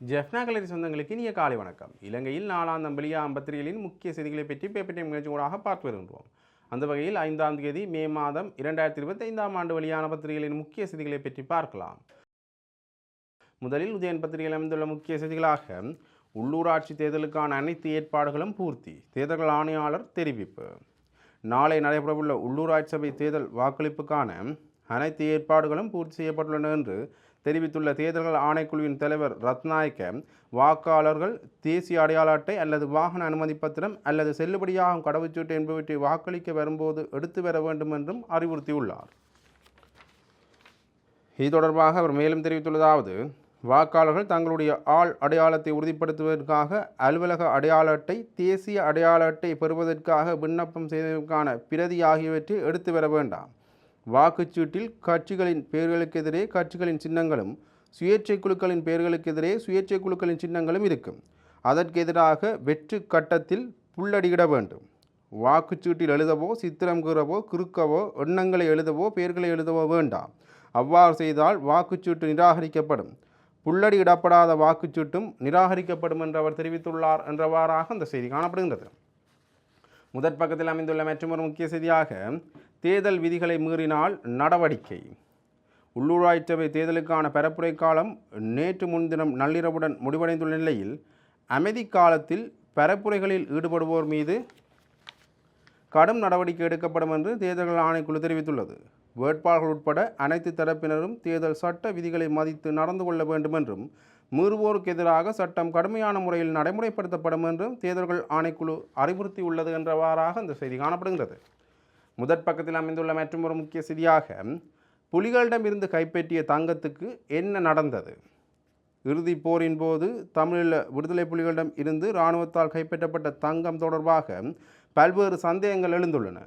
ஜெஃப்னா கலரி சொந்தங்களுக்கு இனிய காலை வணக்கம். இலங்கையில் நாலாம் தம்பளியா பத்திரிகைகளின் முக்கிய செய்திகளை பற்றி பேப்பர் டைம் நிகழ்ச்சி ஊடாக பார்த்து வருகின்றோம். அந்த வகையில் ஐந்தாம் தேதி மே மாதம் இரண்டாயிரத்தி இருபத்தைந்தாம் ஆண்டு வெளியான பத்திரிகைகளின் முக்கிய செய்திகளை பற்றி பார்க்கலாம். முதலில் உதயன் பத்திரிகையில் அமைந்துள்ள முக்கிய செய்திகளாக உள்ளூராட்சி தேர்தலுக்கான அனைத்து ஏற்பாடுகளும் பூர்த்தி தேர்தல் ஆணையாளர் தெரிவிப்பு. நாளை நடைபெறவுள்ள உள்ளூராட்சி சபை தேர்தல் வாக்களிப்புக்கான அனைத்து ஏற்பாடுகளும் பூர்த்தி செய்யப்பட்டுள்ளன என்று தெரிவித்துள்ள தேர்தல்கள் ஆணைக்குழுவின் தலைவர் ரத்நாயக்க வாக்காளர்கள் தேசிய அடையாள அட்டை அல்லது வாகன அனுமதி பத்திரம் அல்லது செல்லுபடியாகும் கடவுச்சீட்டு என்பவற்றை வாக்களிக்க வரும்போது எடுத்து வர வேண்டும் என்றும் அறிவுறுத்தியுள்ளார். இது தொடர்பாக அவர் மேலும் தெரிவித்துள்ளதாவது வாக்காளர்கள் தங்களுடைய ஆள் அடையாளத்தை உறுதிப்படுத்துவதற்காக அலுவலக அடையாள அட்டை தேசிய அடையாள அட்டை பெறுவதற்காக விண்ணப்பம் செய்வதற்கான பிரதி ஆகியவற்றை எடுத்து வர வேண்டாம். வாக்குச்சீட்டில் கட்சிகளின் பெயர்களுக்கு எதிரே கட்சிகளின் சின்னங்களும் சுயேட்சை குழுக்களின் பெயர்களுக்கு எதிரே சுயேட்சை குழுக்களின் சின்னங்களும் இருக்கும். அதற்கு எதிராக வெற்று கட்டத்தில் புள்ளடியிட வேண்டும். வாக்குச்சீட்டில் எழுதவோ சித்திரம் கூறவோ குறுக்கவோ எண்ணங்களை எழுதவோ பெயர்களை எழுதவோ வேண்டாம். அவ்வாறு செய்தால் வாக்குச்சீட்டு நிராகரிக்கப்படும். புள்ளடியிடப்படாத வாக்குச்சீட்டும் நிராகரிக்கப்படும் என்று அவர் தெரிவித்துள்ளார் என்றவாறாக அந்த செய்தி காணப்படுகின்றது. முதற் பக்கத்தில் அமைந்துள்ள மற்றொரு முக்கிய செய்தியாக தேர்தல் விதிகளை மீறினால் நடவடிக்கை. உள்ளூராட்சி சபை தேர்தலுக்கான பரப்புரை காலம் நேற்று முன்தினம் நள்ளிரவுடன் முடிவடைந்துள்ள நிலையில் அமைதி காலத்தில் பரப்புரைகளில் ஈடுபடுவோர் மீது கடும் நடவடிக்கை எடுக்கப்படும் என்று தேர்தல்கள் ஆணைக்குழு தெரிவித்துள்ளது. வேட்பாளர்கள் உட்பட அனைத்து தரப்பினரும் தேர்தல் சட்ட விதிகளை மதித்து நடந்து கொள்ள வேண்டும் என்றும் மீறுவோருக்கு எதிராக சட்டம் கடுமையான முறையில் நடைமுறைப்படுத்தப்படும் என்றும் தேர்தல்கள் ஆணைக்குழு அறிவுறுத்தியுள்ளது என்றவாறாக அந்த செய்தி காணப்படுகிறது முதற் பக்கத்தில் அமைந்துள்ள மற்றொரு முக்கிய செய்தியாக புலிகளிடமிருந்து கைப்பற்றிய தங்கத்துக்கு என்ன நடந்தது? இறுதிப் போரின் போது தமிழில் விடுதலை புலிகளிடம் இருந்து இராணுவத்தால் கைப்பற்றப்பட்ட தங்கம் தொடர்பாக பல்வேறு சந்தேகங்கள் எழுந்துள்ளன.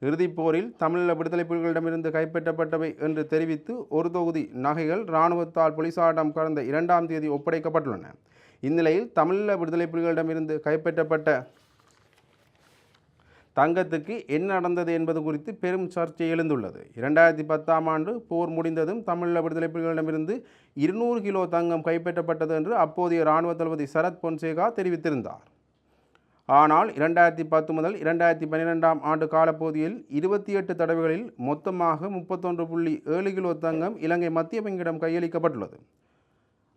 இறுதிப் போரில் தமிழீழ விடுதலை புலிகளிடமிருந்து கைப்பற்றப்பட்டவை என்று தெரிவித்து ஒரு தொகுதி நகைகள் இராணுவத்தால் போலீசாரிடம் கடந்த இரண்டாம் தேதி ஒப்படைக்கப்பட்டுள்ளன. இந்நிலையில் தமிழீழ விடுதலை புலிகளிடமிருந்து கைப்பற்றப்பட்ட தங்கத்துக்கு என்ன நடந்தது என்பது குறித்து பெரும் சர்ச்சை எழுந்துள்ளது. இரண்டாயிரத்தி பத்தாம் ஆண்டு போர் முடிந்ததும் தமிழீழ விடுதலை புலிகளிடமிருந்து இருநூறு கிலோ தங்கம் கைப்பற்றப்பட்டது என்று அப்போதைய இராணுவ தளபதி சரத் பொன்சேகா தெரிவித்திருந்தார். ஆனால் இரண்டாயிரத்தி பத்து முதல் இரண்டாயிரத்தி பன்னிரெண்டாம் ஆண்டு காலப்பகுதியில் இருபத்தி எட்டு தடவைகளில் மொத்தமாக முப்பத்தொன்று புள்ளி ஏழு கிலோ தங்கம் இலங்கை மத்திய வங்கியிடம் கையளிக்கப்பட்டுள்ளது.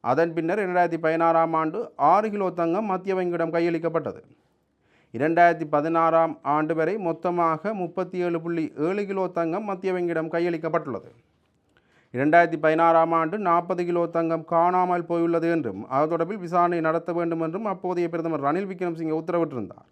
அதன் பின்னர் இரண்டாயிரத்தி பதினாறாம் ஆண்டு ஆறு கிலோ தங்கம் மத்திய வங்கியிடம் கையளிக்கப்பட்டது. இரண்டாயிரத்தி பதினாறாம் ஆண்டு வரை மொத்தமாக முப்பத்தி ஏழு புள்ளி ஏழு கிலோ தங்கம் மத்திய வங்கியிடம் கையளிக்கப்பட்டுள்ளது. இரண்டாயிரத்தி பதினாறாம் ஆண்டு நாற்பது கிலோ தங்கம் காணாமல் போயுள்ளது என்றும் அது தொடர்பில் விசாரணை நடத்த வேண்டும் என்றும் அப்போதைய பிரதமர் ரணில் விக்ரமசிங்கே உத்தரவிட்டிருந்தார்.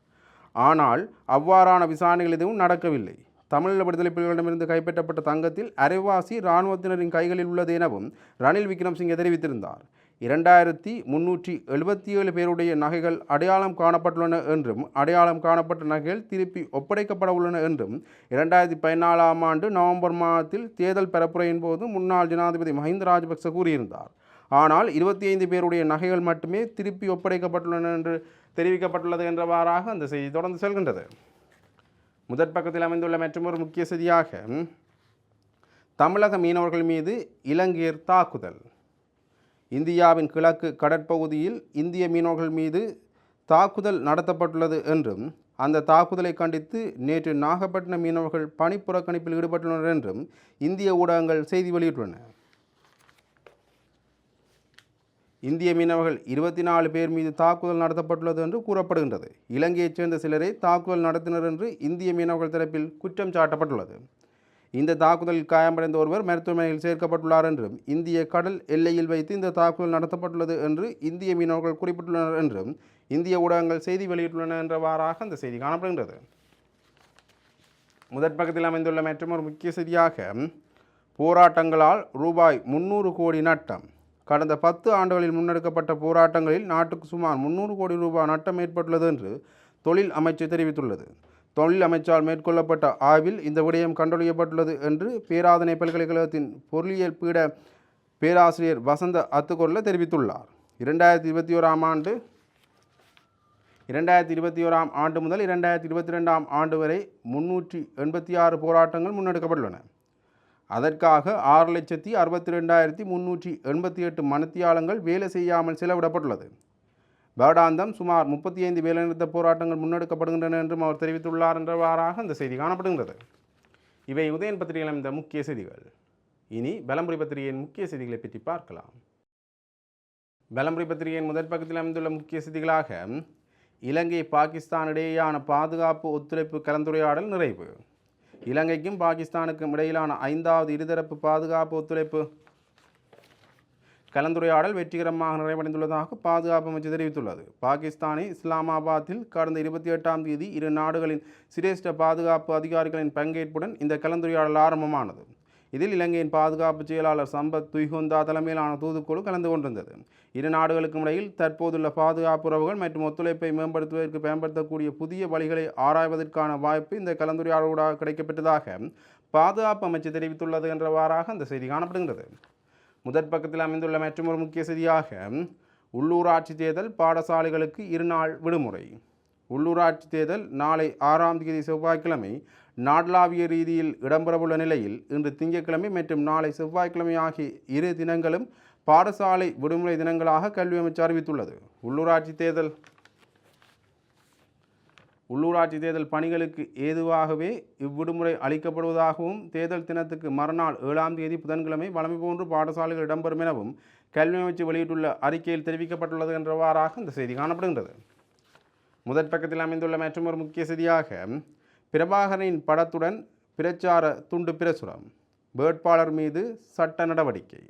ஆனால் அவ்வாறான விசாரணைகள் எதுவும் நடக்கவில்லை. தமிழீழ விடுதலை புலிகளிடமிருந்து கைப்பற்றப்பட்ட தங்கத்தில் அரைவாசி இராணுவத்தினரின் கைகளில் உள்ளது எனவும் ரணில் விக்ரமசிங்கே தெரிவித்திருந்தார். இரண்டாயிரத்தி முன்னூற்றி எழுபத்தி ஏழு பேருடைய நகைகள் அடையாளம் காணப்பட்டுள்ளன என்றும் அடையாளம் காணப்பட்ட நகைகள் திருப்பி ஒப்படைக்கப்பட உள்ளன என்றும் இரண்டாயிரத்தி பதினாலாம் ஆண்டு நவம்பர் மாதத்தில் தேர்தல் பரப்புரையின் போது முன்னாள் ஜனாதிபதி மஹிந்த ராஜபக்ச கூறியிருந்தார். ஆனால் இருபத்தி ஐந்து பேருடைய நகைகள் மட்டுமே திருப்பி ஒப்படைக்கப்பட்டுள்ளன என்று தெரிவிக்கப்பட்டுள்ளது என்றவாறாக அந்த செய்தி தொடர்ந்து செல்கின்றது. முதற் பக்கத்தில் அமைந்துள்ள மற்றொரு முக்கிய செய்தியாக தமிழக மீனவர்கள் மீது இலங்கையர் தாக்குதல். இந்தியாவின் கிழக்கு கடற்பகுதியில் இந்திய மீனவர்கள் மீது தாக்குதல் நடத்தப்பட்டுள்ளது என்றும் அந்த தாக்குதலை கண்டித்து நேற்று நாகப்பட்டினம் மீனவர்கள் பணிப்புறக்கணிப்பில் ஈடுபட்டுள்ளனர் என்றும் இந்திய ஊடகங்கள் செய்தி வெளியிட்டுள்ளன. இந்திய மீனவர்கள் இருபத்தி நாலு பேர் மீது தாக்குதல் நடத்தப்பட்டுள்ளது என்று கூறப்படுகின்றது. இலங்கையைச் சேர்ந்த சிலரை தாக்குதல் நடத்தினர் என்று இந்திய மீனவர்கள் தரப்பில் குற்றம் சாட்டப்பட்டுள்ளது. இந்த தாக்குதலில் காயமடைந்த ஒருவர் மருத்துவமனையில் சேர்க்கப்பட்டுள்ளார் என்றும் இந்திய கடல் எல்லையில் வைத்து இந்த தாக்குதல் நடத்தப்பட்டுள்ளது என்று இந்திய மீனவர்கள் குறிப்பிட்டுள்ளனர் என்றும் இந்திய ஊடகங்கள் செய்தி வெளியிட்டுள்ளன என்றவாறாக அந்த செய்தி காணப்படுகின்றது. முதற் பக்கத்தில் அமைந்துள்ள மற்றொரு முக்கிய செய்தியாக போராட்டங்களால் ரூபாய் முன்னூறு கோடி நட்டம். கடந்த பத்து ஆண்டுகளில் முன்னெடுக்கப்பட்ட போராட்டங்களில் நாட்டுக்கு சுமார் முன்னூறு கோடி ரூபாய் நட்டம் ஏற்பட்டுள்ளது என்று தொழில் அமைச்சு தெரிவித்துள்ளது. தொழில் அமைச்சால் மேற்கொள்ளப்பட்ட ஆய்வில் இந்த விடயம் கண்டறியப்பட்டுள்ளது என்று பேராதனை பல்கலைக்கழகத்தின் பொருளியல் பீட பேராசிரியர் வசந்த அத்துக்கொள்ள தெரிவித்துள்ளார். இரண்டாயிரத்தி இருபத்தி ஓராம் ஆண்டு இரண்டாயிரத்தி இருபத்தி ஓராம் ஆண்டு முதல் இரண்டாயிரத்தி இருபத்தி ரெண்டாம் ஆண்டு வரை முன்னூற்றி எண்பத்தி ஆறு போராட்டங்கள் முன்னெடுக்கப்பட்டுள்ளன. அதற்காக ஆறு லட்சத்தி அறுபத்தி ரெண்டாயிரத்தி முன்னூற்றி எண்பத்தி எட்டு மனத்தியாளங்கள் வேலை செய்யாமல் செலவிடப்பட்டுள்ளது. வருடாந்தம் சுமார் முப்பத்தி ஐந்து வேலைநிறுத்த போராட்டங்கள் முன்னெடுக்கப்படுகின்றன என்றும் அவர் தெரிவித்துள்ளார் என்றவாறாக இந்த செய்தி காணப்படுகின்றது. இவை உதயன் பத்திரிகையில் இந்த முக்கிய செய்திகள். இனி பலம்புரி பத்திரிகையின் முக்கிய செய்திகளை பற்றி பார்க்கலாம். பலம்புரி பத்திரிகையின் முதற் பக்கத்தில் அமைந்துள்ள முக்கிய செய்திகளாக இலங்கை பாகிஸ்தான் இடையேயான பாதுகாப்பு ஒத்துழைப்பு கலந்துரையாடல் நிறைவு. இலங்கைக்கும் பாகிஸ்தானுக்கும் இடையிலான ஐந்தாவது இருதரப்பு பாதுகாப்பு ஒத்துழைப்பு கலந்துரையாடல் வெற்றிகரமாக நிறைவடைந்துள்ளதாக பாதுகாப்பு அமைச்சு தெரிவித்துள்ளது. பாகிஸ்தானை இஸ்லாமாபாத்தில் கடந்த இருபத்தி எட்டாம் தேதி இரு நாடுகளின் சிரேஷ்ட பாதுகாப்பு அதிகாரிகளின் பங்கேற்புடன் இந்த கலந்துரையாடல் ஆரம்பமானது. இதில் இலங்கையின் பாதுகாப்பு செயலாளர் சம்பத் துய்குந்தா தலைமையிலான தூதுக்குழு கலந்து கொண்டிருந்தது. இரு நாடுகளுக்கும் இடையில் தற்போதுள்ள பாதுகாப்பு உறவுகள் மற்றும் ஒத்துழைப்பை மேம்படுத்துவதற்கு பயன்படுத்தக்கூடிய புதிய வழிகளை ஆராய்வதற்கான வாய்ப்பு இந்த கலந்துரையாடலூடாக கிடைக்கப்பட்டதாக பாதுகாப்பு அமைச்சு தெரிவித்துள்ளது என்றவாறாக அந்த செய்தி காணப்படுகின்றது. முதற் பக்கத்தில் அமைந்துள்ள மற்றொரு முக்கிய செய்தியாக உள்ளூராட்சி தேர்தல் பாடசாலைகளுக்கு இருநாள் விடுமுறை. உள்ளூராட்சி தேர்தல் நாளை ஆறாம் தேதி செவ்வாய்க்கிழமை நாடளாவிய ரீதியில் இடம்பெறவுள்ள நிலையில் இன்று திங்கட்கிழமை மற்றும் நாளை செவ்வாய்க்கிழமை ஆகிய இரு தினங்களும் பாடசாலை விடுமுறை தினங்களாக கல்வி அமைச்சு அறிவித்துள்ளது. உள்ளூராட்சி தேர்தல் உள்ளூராட்சி தேர்தல் பணிகளுக்கு ஏதுவாகவே இவ்விடுமுறை அளிக்கப்படுவதாகவும் தேர்தல் தினத்துக்கு மறுநாள் ஏழாம் தேதி புதன்கிழமை வழமை போன்று பாடசாலைகள் இடம்பெறும் எனவும் கல்வி அமைச்சு வெளியிட்டுள்ள அறிக்கையில் தெரிவிக்கப்பட்டுள்ளது என்றவாறாக இந்த செய்தி காணப்படுகின்றது. முதற் பக்கத்தில் அமைந்துள்ள மற்றொரு முக்கிய செய்தியாக பிரபாகரனின் படத்துடன் பிரச்சார துண்டு பிரசுரம் வேட்பாளர் மீது சட்ட நடவடிக்கை.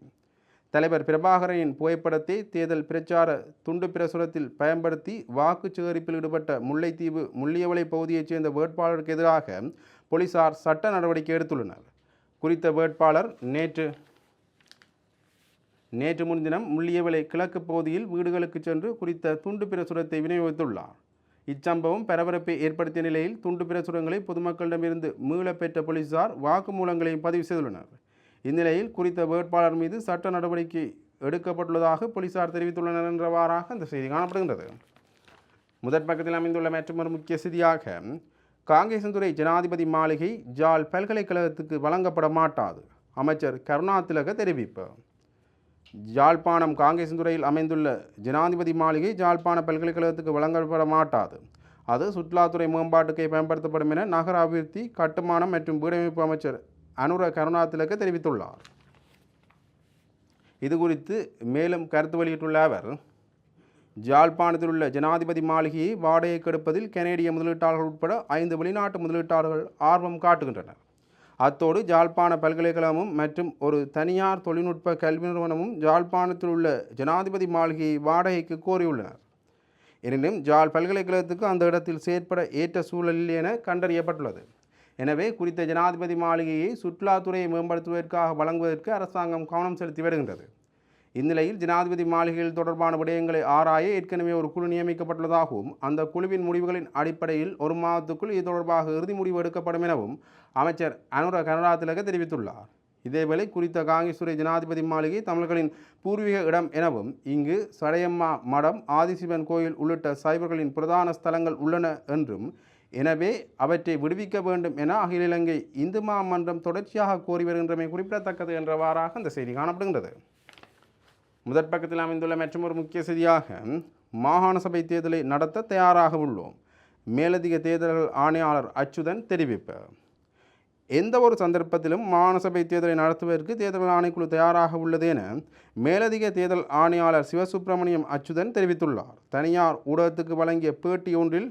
தலைவர் பிரபாகரனின் புகைப்படத்தை தேர்தல் பிரச்சார துண்டு பிரசுரத்தில் பயன்படுத்தி வாக்கு சேகரிப்பில் ஈடுபட்ட முல்லைத்தீவு முள்ளியவளை பகுதியைச் சேர்ந்த வேட்பாளருக்கு எதிராக போலீசார் சட்ட நடவடிக்கை எடுத்துள்ளனர். குறித்த வேட்பாளர் நேற்று நேற்று முன்தினம் முள்ளியவளை கிழக்கு பகுதியில் வீடுகளுக்கு சென்று குறித்த துண்டு பிரசுரத்தை விநியோகித்துள்ளார். இச்சம்பவம் பரபரப்பை ஏற்படுத்திய நிலையில் துண்டு பிரசுரங்களை பொதுமக்களிடமிருந்து மீளப்பெற்ற போலீசார் வாக்குமூலங்களையும் பதிவு செய்துள்ளனர். இந்நிலையில் குறித்த வேட்பாளர் மீது சட்ட நடவடிக்கை எடுக்கப்பட்டுள்ளதாக போலீசார் தெரிவித்துள்ளனர் என்றவாறாக அந்த செய்தி காணப்படுகின்றது. முதற் பக்கத்தில் அமைந்துள்ள மற்றொரு முக்கிய செய்தியாக காங்கேசந்துறை ஜனாதிபதி மாளிகை ஜால் பல்கலைக்கழகத்துக்கு வழங்கப்பட மாட்டாது அமைச்சர் கருணாதிலக தெரிவிப்பு. ஜாழ்ப்பாணம் காங்கேசந்துறையில் அமைந்துள்ள ஜனாதிபதி மாளிகை ஜாழ்ப்பாண பல்கலைக்கழகத்துக்கு வழங்கப்பட மாட்டாது அது சுற்றுலாத்துறை மேம்பாட்டுக்கே பயன்படுத்தப்படும் என நகர அபிவிருத்தி கட்டுமானம் மற்றும் வீடமைப்பு அமைச்சர் அனுர கருணாத்திலக்க தெரிவித்துள்ளார். இது குறித்து மேலும் கருத்து வெளியிட்டுள்ள அவர் ஜாழ்ப்பாணத்தில் உள்ள ஜனாதிபதி மாளிகையை வாடகைக்கு எடுப்பதில் கனேடிய முதலீட்டாளர்கள் உட்பட ஐந்து வெளிநாட்டு முதலீட்டாளர்கள் ஆர்வம் காட்டுகின்றனர். அத்தோடு ஜாழ்ப்பாண பல்கலைக்கழகமும் மற்றும் ஒரு தனியார் தொழில்நுட்ப கல்வி நிறுவனமும் ஜாழ்ப்பாணத்தில் உள்ள ஜனாதிபதி மாளிகையை வாடகைக்கு கோரியுள்ளனர். எனினும் ஜாழ் பல்கலைக்கழகத்துக்கு அந்த இடத்தில் செயற்பட ஏற்ற சூழலில் என கண்டறியப்பட்டுள்ளது. எனவே குறித்த ஜனாதிபதி மாளிகையை சுற்றுலாத்துறையை மேம்படுத்துவதற்காக வழங்குவதற்கு அரசாங்கம் கவனம் செலுத்தி வருகின்றது. இந்நிலையில் ஜனாதிபதி மாளிகையில் தொடர்பான விடயங்களை ஆராய ஏற்கனவே ஒரு குழு நியமிக்கப்பட்டுள்ளதாகவும் அந்த குழுவின் முடிவுகளின் அடிப்படையில் ஒரு மாதத்துக்குள் இது தொடர்பாக இறுதி முடிவு எடுக்கப்படும் எனவும் அமைச்சர் அனுர கனராதிலக தெரிவித்துள்ளார். இதேவேளை குறித்த காங்கேஸ்வரி ஜனாதிபதி மாளிகை தமிழர்களின் பூர்வீக இடம் எனவும் இங்கு சடையம்மா மடம் ஆதிசிவன் கோயில் உள்ளிட்ட சைவர்களின் பிரதான ஸ்தலங்கள் உள்ளன என்றும் எனவே அவற்றை விடுவிக்க வேண்டும் என அகில இலங்கை இந்து மாமன்றம் தொடர்ச்சியாக கோரி வருகின்றமை குறிப்பிடத்தக்கது என்றவாறாக அந்த செய்தி காணப்படுகின்றது. முதற் பக்கத்தில் அமைந்துள்ள மற்றொரு முக்கிய செய்தியாக மாகாண சபை தேர்தலை நடத்த தயாராக உள்ளோம். மேலதிக தேர்தல்கள் ஆணையாளர் அச்சுதன் தெரிவிப்பு. எந்த ஒரு சந்தர்ப்பத்திலும் மாகாண சபை தேர்தலை நடத்துவதற்கு தேர்தல் ஆணைக்குழு தயாராக உள்ளது என மேலதிக தேர்தல் ஆணையாளர் சிவசுப்பிரமணியம் அச்சுதன் தெரிவித்துள்ளார். தனியார் ஊடகத்துக்கு வழங்கிய பேட்டி ஒன்றில்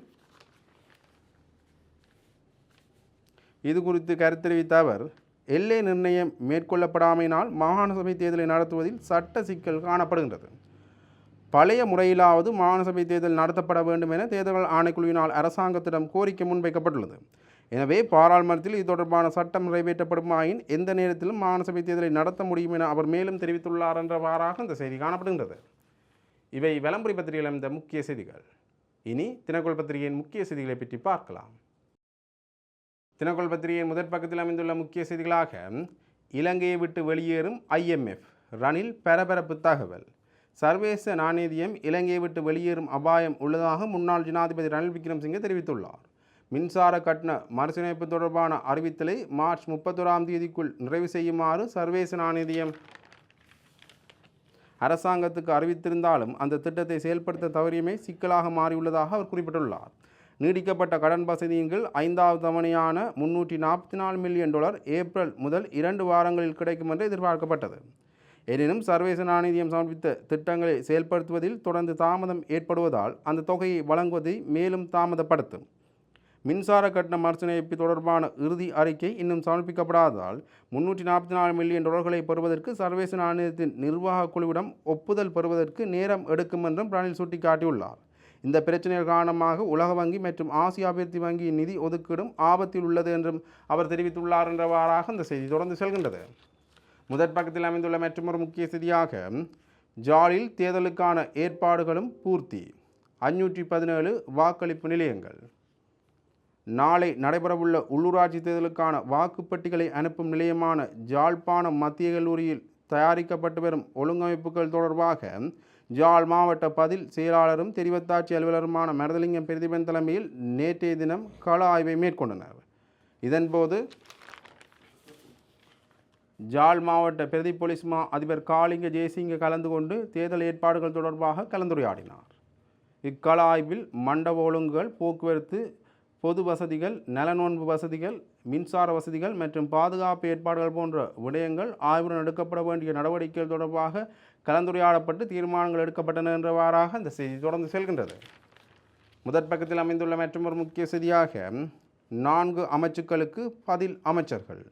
இது குறித்து கருத்து தெரிவித்த அவர் எல்லை நிர்ணயம் மேற்கொள்ளப்படாமையினால் மாகாண சபை தேர்தலை நடத்துவதில் சட்ட சிக்கல் காணப்படுகின்றது. பழைய முறையிலாவது மாகாண சபை தேர்தல் நடத்தப்பட வேண்டும் என தேர்தல் ஆணைக்குழுவினால் அரசாங்கத்திடம் கோரிக்கை முன்வைக்கப்பட்டுள்ளது. எனவே பாராளுமன்றத்தில் இது தொடர்பான சட்டம் நிறைவேற்றப்படுமாயின் எந்த நேரத்திலும் மாகாண சபை தேர்தலை நடத்த முடியும் என அவர் மேலும் தெரிவித்துள்ளார் என்றவாறாக இந்த செய்தி காணப்படுகின்றது. இவை விளம்பரி பத்திரிகையில் இந்த முக்கிய செய்திகள். இனி தினக்குள் பத்திரிகையின் முக்கிய செய்திகளை பற்றி பார்க்கலாம். தினக்குள் பத்திரிகையின் முதற் பக்கத்தில் அமைந்துள்ள முக்கிய செய்திகளாக இலங்கையை விட்டு வெளியேறும் ஐஎம்எஃப் ரணில் பரபரப்பு தகவல். சர்வதேச நாணயதியம் இலங்கையை விட்டு வெளியேறும் அபாயம் உள்ளதாக முன்னாள் ஜனாதிபதி ரணில் விக்ரம்சிங்கே தெரிவித்துள்ளார். மின்சார கட்டண மறுசீரமைப்பு தொடர்பான அறிவித்தலை மார்ச் முப்பத்தொராம் தேதிக்குள் நிறைவு செய்யுமாறு சர்வேச நாணயதியம் அரசாங்கத்துக்கு அறிவித்திருந்தாலும் அந்த திட்டத்தை செயல்படுத்த தவறியமே சிக்கலாக மாறியுள்ளதாக அவர் குறிப்பிட்டுள்ளார். நீடிக்கப்பட்ட கடன் வசதியின் கீழ் ஐந்தாவது தவணையான முன்னூற்றி நாற்பத்தி நாலு மில்லியன் டாலர் ஏப்ரல் முதல் இரண்டு வாரங்களில் கிடைக்கும் என்று எதிர்பார்க்கப்பட்டது. எனினும் சர்வதேச நாணயம் சமர்ப்பித்த திட்டங்களை செயல்படுத்துவதில் தொடர்ந்து தாமதம் ஏற்படுவதால் அந்த தொகையை வழங்குவதை மேலும் தாமதப்படுத்தும். மின்சார கட்டண மறுசீரமைப்பு தொடர்பான இறுதி அறிக்கை இன்னும் சமர்ப்பிக்கப்படாததால் முன்னூற்றி நாற்பத்தி நாலு மில்லியன் டாலர்களை பெறுவதற்கு சர்வதேச நாணயத்தின் நிர்வாக குழுவிடம் ஒப்புதல் பெறுவதற்கு நேரம் எடுக்கும் என்றும் ரணில் சுட்டிக்காட்டியுள்ளார். இந்த பிரச்சனை காரணமாக உலக வங்கி மற்றும் ஆசிய அபிவிருத்தி வங்கியின் நிதி ஒதுக்கீடும் ஆபத்தில் உள்ளது என்றும் அவர் தெரிவித்துள்ளார் என்றவாறாக இந்த செய்தி தொடர்ந்து செல்கின்றது. முதற் பக்கத்தில் அமைந்துள்ள மற்றொரு முக்கிய செய்தியாக ஜாலில் தேர்தலுக்கான ஏற்பாடுகளும் பூர்த்தி. அஞ்சூற்றி பதினேழு வாக்களிப்பு நிலையங்கள். நாளை நடைபெறவுள்ள உள்ளூராட்சி தேர்தலுக்கான வாக்குப்பட்டிகளை அனுப்பும் நிலையமான ஜாழ்ப்பாணம் மத்திய கல்லூரியில் தயாரிக்கப்பட்டு வரும் ஒழுங்கமைப்புகள் தொடர்பாக ஜாழ் மாவட்ட பதில் செயலாளரும் தெரிவத்தாட்சி அலுவலருமான மரதலிங்கம் பிரதிபன் தலைமையில் நேற்றைய தினம் கள ஆய்வை மேற்கொண்டனர். இதன்போது ஜாழ் மாவட்ட பிரதி போலீஸ் மா அதிபர் காளிங்க ஜெயசிங்க கலந்து கொண்டு தேர்தல் ஏற்பாடுகள் தொடர்பாக கலந்துரையாடினார். இக்கள ஆய்வில் மண்டப ஒழுங்குகள் போக்குவரத்து பொது வசதிகள் நலநோன்பு வசதிகள் மின்சார வசதிகள் மற்றும் பாதுகாப்பு ஏற்பாடுகள் போன்ற விடயங்கள் ஆய்வுடன் எடுக்கப்பட வேண்டிய நடவடிக்கைகள் தொடர்பாக கலந்துரையாடப்பட்டு தீர்மானங்கள் எடுக்கப்பட்டன என்றவாறாக இந்த செய்தி தொடர்ந்து செல்கின்றது. முதற் பக்கத்தில் அமைந்துள்ள மற்றொரு முக்கிய செய்தியாக நான்கு அமைச்சுக்களுக்கு பதில் அமைச்சர்கள்.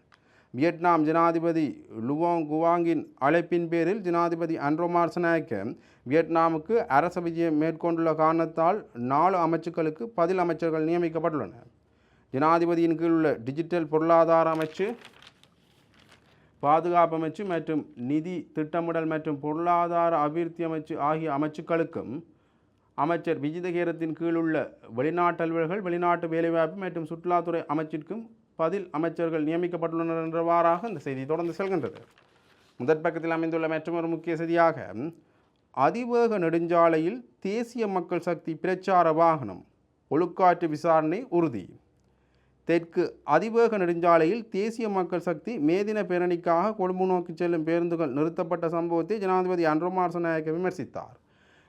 வியட்நாம் ஜனாதிபதி லுவோங் குவாங்கின் அழைப்பின் பேரில் ஜனாதிபதி அன்ரோமார் சனாய்க்க வியட்நாமுக்கு அரச விஜயம் மேற்கொண்டுள்ள காரணத்தால் நாலு அமைச்சுக்களுக்கு பதில் அமைச்சர்கள் நியமிக்கப்பட்டுள்ளனர். ஜனாதிபதியின் கீழ் உள்ள டிஜிட்டல் பொருளாதார அமைச்சு பாதுகாப்பு அமைச்சு மற்றும் நிதி திட்டமிடல் மற்றும் பொருளாதார அபிவிருத்தி அமைச்சு ஆகிய அமைச்சுக்களுக்கும் அமைச்சர் விஜிதகேரத்தின் கீழ் உள்ள வெளிநாட்டு அலுவலர்கள் வெளிநாட்டு வேலைவாய்ப்பு மற்றும் சுற்றுலாத்துறை அமைச்சிற்கும் பதில் அமைச்சர்கள் நியமிக்கப்பட்டுள்ளனர் என்றவாறாக இந்த செய்தி தொடர்ந்து செல்கின்றது. முதற் பக்கத்தில் அமைந்துள்ள மற்றொரு முக்கிய செய்தியாக அதிவேக நெடுஞ்சாலையில் தேசிய மக்கள் சக்தி பிரச்சார வாகனம் ஒழுக்காற்று விசாரணை உறுதி. தெற்கு அதிவேக நெடுஞ்சாலையில் தேசிய மக்கள் சக்தி மேதின பேரணிக்காக கொழும்பு நோக்கி செல்லும் பேருந்துகள் நிறுத்தப்பட்ட சம்பவத்தை ஜனாதிபதி அன்ரோமார் நாயக்க விமர்சித்தார்.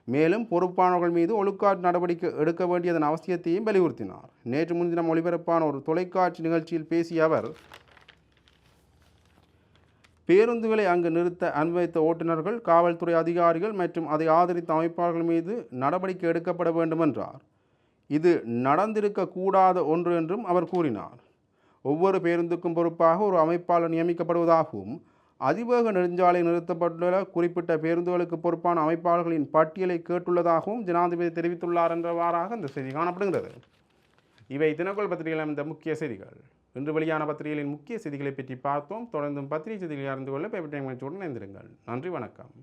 மேலும் பொறுப்பானவர்கள் மீது ஒழுக்காற்று நடவடிக்கை எடுக்க வேண்டியதன் அவசியத்தையும் வலியுறுத்தினார். நேற்று முன்தினம் ஒளிபரப்பான ஒரு தொலைக்காட்சி நிகழ்ச்சியில் பேசிய அவர் பேருந்துகளை அங்கு நிறுத்த அனுமதித்த ஓட்டுநர்கள் காவல்துறை அதிகாரிகள் மற்றும் அதை ஆதரித்த அமைப்பாளர்கள் மீது நடவடிக்கை எடுக்கப்பட வேண்டும் என்றார் இது நடந்திருக்கக்கூடாத ஒன்று என்றும் அவர் கூறினார். ஒவ்வொரு பேருந்துக்கும் பொறுப்பாக ஒரு அமைப்பாளர் நியமிக்கப்படுவதாகவும் அதிவேக நெடுஞ்சாலை நிறுத்தப்பட்டுள்ள குறிப்பிட்ட பேருந்துகளுக்கு பொறுப்பான அமைப்பாளர்களின் பட்டியலை கேட்டுள்ளதாகவும் ஜனாதிபதி தெரிவித்துள்ளார் என்றவாறாக இந்த செய்தி காணப்படுகிறது இவை தினக்கோள் பத்திரிகையில் இந்த முக்கிய செய்திகள். இன்று வெளியான பத்திரிகைகளின் முக்கிய செய்திகளை பற்றி பார்த்தோம். தொடர்ந்தும் பத்திரிகை செய்திகளை அறிந்து கொள்ள பேப்பர் டைம் இணைந்திருங்கள். நன்றி வணக்கம்.